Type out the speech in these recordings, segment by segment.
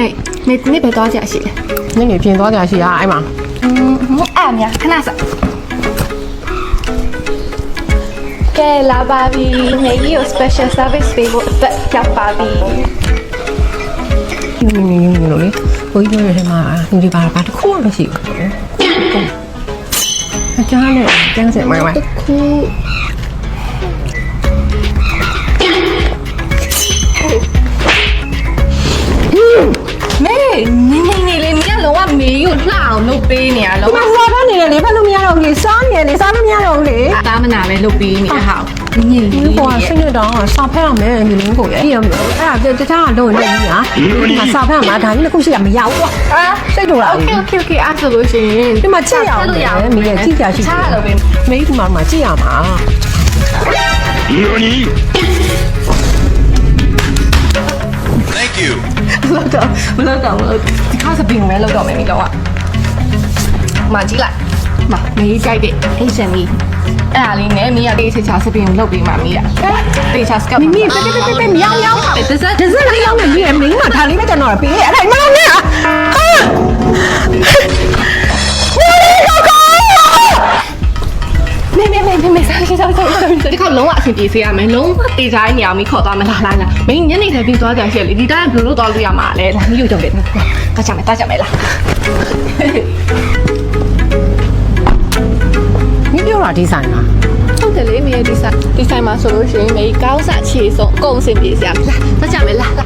မေမေဒီနေ့ပဲသွားကြရှိတယ်နင်းနေပြင်သွားကြရှိရအဲ့မှာอืมအဲ့မြခဏစကဲလာပါပြီမေကြီးကို special service ပေးဖို့အတွက်ရောက်ပါပြီညညညညလို့လေဘိုးကြီးပြောတဲ့ထဲမှာဒီဒီပါပါတစ်ခုတော့ရှိဘူးအကြားနဲ့ကျန်းစင်မိုင်းမိုင်းခု လှအောင်လုပ်ပေးနေရလောဒီမှာဟိုဘက်နေတယ်လေဖတ်လို့မရတော့ဘူးလေစားနေတယ်လေစားလို့မရတော့ဘူးလေတာမနာပဲလုပ်ပေးနေရဟောက်ညင်လေးကိုဆင်းရတော့စာဖတ်ရမယ်ညင်လေးကိုရအဲ့ဒါအဲ့ဒါတခြားကတော့နေပြီလားဒီမှာစာဖတ်မှာဒါကြီးလည်းခုရှိရမရဘူးကွာအာစိတ်တူလား Okay okay okay အဲ့ဆိုလို့ရှိရင်ဒီမှာကြည့်ရအောင်မင်းကြည့်ရရှိတယ်မင်းဒီမှာမှာကြည့်ရမှာ何 Thank you မလောက်တော့မလောက်တော့ဒီခါစပင်းမဲလောက်တော့မယ်မိတော့อ่ะ မကြည့်လိုက်မမေးကြိုက်တဲ့အိတ်ဆန်ကြီးအဲ့ဒါလေးနဲ့မီးရလေးချချာစပင်းကိုလုပ်ပေးမှမီးရတေချာစကပ်မိမိပဲပဲပဲပဲမြောင်းမြောင်းဒဇက်ဒဇက်လေးရောက်နေပြီမင်းကဒါလေးပဲကျွန်တော်ပေးအဲ့ဒါမလုပ်နဲ့ဟာမေမေမေမေမေစားစားစားစားဒီခါလုံးဝအဆင်ပြေစေရမယ်လုံးဝတေချာနေအောင်မိခေါ်သွားမလားလားလားမင်းညနေထဲပြီးသွားကြရှက်လေဒီတိုင်းဘယ်လိုလုပ်သွားလို့ရမှာလဲဒါမီးယူကြတယ်တာကြမယ်တာကြမယ်လား မင်းပြောတာဒီဆိုင်လားဟုတ်တယ်လေမေရဲ့ဒီဆိုင်ဒီဆိုင်မှာဆိုလို့ရှိရင်မေကောင်းစားချေဆုံးအကုန်အဆင်ပြေစရာလာတော့ကြမယ်လားလာ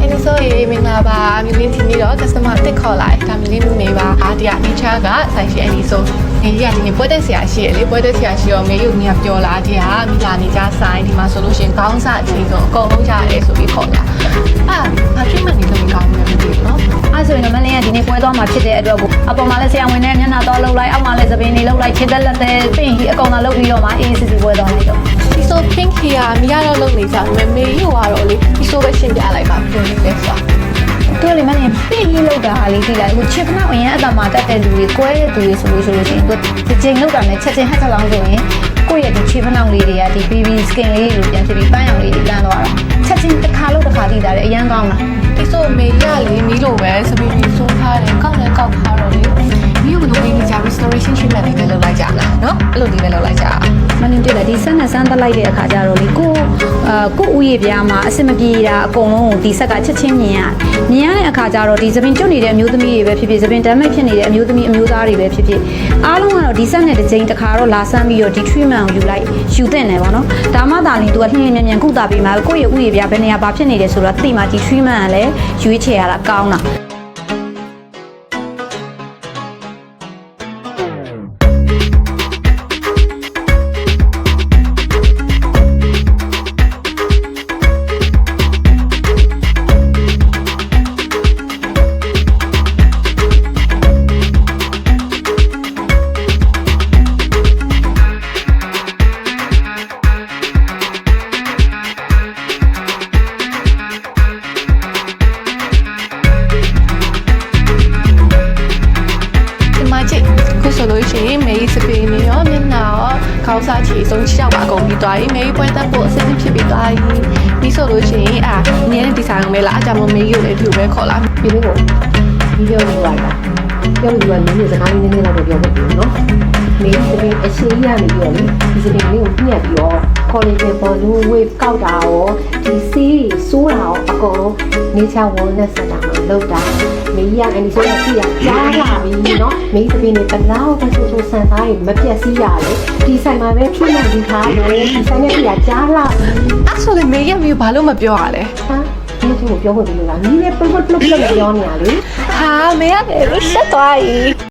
အဲ့ဒီဆိုရင်မင်္ဂလာပါမြင်းလင်းทีนี้တော့ customer တစ်ခေါ်လိုက်ဒါမြင်းလင်းနေပါအားတရား nature ကဆိုင်ရှိအဲ့ဒီဆိုမေကြီးကဒီနေ့ပွဲတက်ဆရာရှိရလေပွဲတက်ဆရာရှိတော့မေယူမြင်ပြောလာတရားမိလာနေကြဆိုင်ဒီမှာဆိုလို့ရှိရင်ကောင်းစားချေဆုံးအကုန်လုံးရတယ်ဆိုပြီးခေါ်လာအာဘာဖြစ်မှနေတော့ကောင်းနေမသိဘူးနော် သွားမှာဖြစ်တဲ့အတွက်ကိုအပေါ်မှာလည်းဆရာဝန်နဲ့မျက်နှာတော့လှုပ်လိုက်အောက်မှာလည်းသပင်းတွေလှုပ်လိုက်ခြေသက်လက်သက်ပြင်ကြီးအကောင်သာလှုပ်ပြီးတော့မှအေးစစ်စစ်ပွဲသွားနေတော့ဒီဆို pink hair မိရတော့လုပ်နေကြမယ်မေယူကတော့လေဒီဆိုပဲရှင်းပြလိုက်ပါပြောနေလဲဆိုတာသူကလေမလင်းပြင်ကြီးလှုပ်တာဟာလေးကြည့်လိုက်ဟိုချစ်ဖနာအရင်အတမှာတက်တဲ့လူတွေကွဲတဲ့သူတွေဆိုလို့ဆိုလို့ရှိရင်သူဒီချိန်လှုပ်တာနဲ့ချက်ချင်းဟက်ချက်လောင်းဆိုရင်ကိုယ့်ရဲ့ဒီချစ်ဖနာလေးတွေကဒီ baby skin လေးတွေပြန်ဖြစ်ပြီးပန်းရောင်လေးတွေလန်းသွားတာချက်ချင်းတစ်ခါလို့တ စ်ခါတည်တာလေအရန်ကောင်းတာဒီဆိုမေရလေမီးလိုပဲစပီပီဆိုးထားတယ်ကောက်လည်းကောက်ထားတော့လေမီးကိုလိုပေးနေကြ restoration treatment တွေလည်းလုပ်လိုက်ကြလားနော်အဲ့လိုတွေပဲလုပ်လိုက်ကြအောင်မလင်းတွေ့တယ်ဒီဆက်နဲ့ဆန်းတက်လိုက်တဲ့အခါကျတော့လေကိုအာကိုဥယေပြားမှာအစင်မပြေတာအကုန်လုံးကိုဒီဆက်ကချက်ချင်းမြင်ရမြင်ရတဲ့အခါကျတော့ဒီသပင်ကျွတ်နေတဲ့အမျိုးသမီးတွေပဲဖြစ်ဖြစ်သပင်တမ်းမိတ်ဖြစ်နေတဲ့အမျိုးသမီးအမျိုးသားတွေပဲဖြစ်ဖြစ်အားလုံးကတော့ဒီဆက်နဲ့တစ်ချိန်တစ်ခါတော့လာဆန်းပြီးတော့ဒီ treatment ကိုယူလိုက်ယူသင့်တယ်ပေါ့နော်ဒါမှသာလင်သူကလှင်းလှင်းမြန်မြန်ကုသပေးမှာကိုယ့်ရဲ့ဥယေပြားဘယ်နေရာဘာဖြစ်နေတယ်ဆိုတော့သိမှဒီ treatment ကလည်းရွေးချယ်ရတာကောင်းတာ လို့ရှိရင်မေးစပင်းနေရောမျက်နှာရောခေါင်းစားချီဆုံးချောက်ပါအကုန်ပြီးသွားပြီမေးပွဲတက်ဖို့အဆင်သင့်ဖြစ်ပြီးသွားပြီပြီးဆိုလို့ရှိရင်အာနင်းတဲ့ဒီဇိုင်းကိုပဲလားအကြောင်းမေးကိုလည်းဒီလိုပဲခေါ်လာဒီလေးကိုဒီပြောလို့လိုက်တာပြောလို့ကလည်းစကားလေးနည်းနည်းတော့ပြောဖို့ပြောနော်မင်းဒီအရှိရနေပြီးတော့လေဒီစပင်းလေးကိုညှက်ပြီးတော့ collagen balloon wave ကောက်တာရောဒီစီးစိုးတာရောအကုန်လုံး nature wellness center မှာ လုပ်တာမင်းကြီးကအဲ့ဒီဆိုတော့ကြည့်ရကြားလာပြီနော်မင်းစပင်းလေးဘလောက်ပဲဆိုဆိုဆန်သားတွေမပြတ်စည်းရလေဒီဆိုင်မှာပဲ treatment ဒီထားလို့ဒီဆိုင်နဲ့ပြကြားလာပြီအဲ့ဆိုလေမေးရမေးဘာလို့မပြောရလဲဟာဒီလိုပြောဖို့ဒီလိုလားနီးလေးပလုတ်ပလုတ်ပလုတ်ပြောနေရလေဟာမေးရတယ်လို့ရှက်သွားပြီ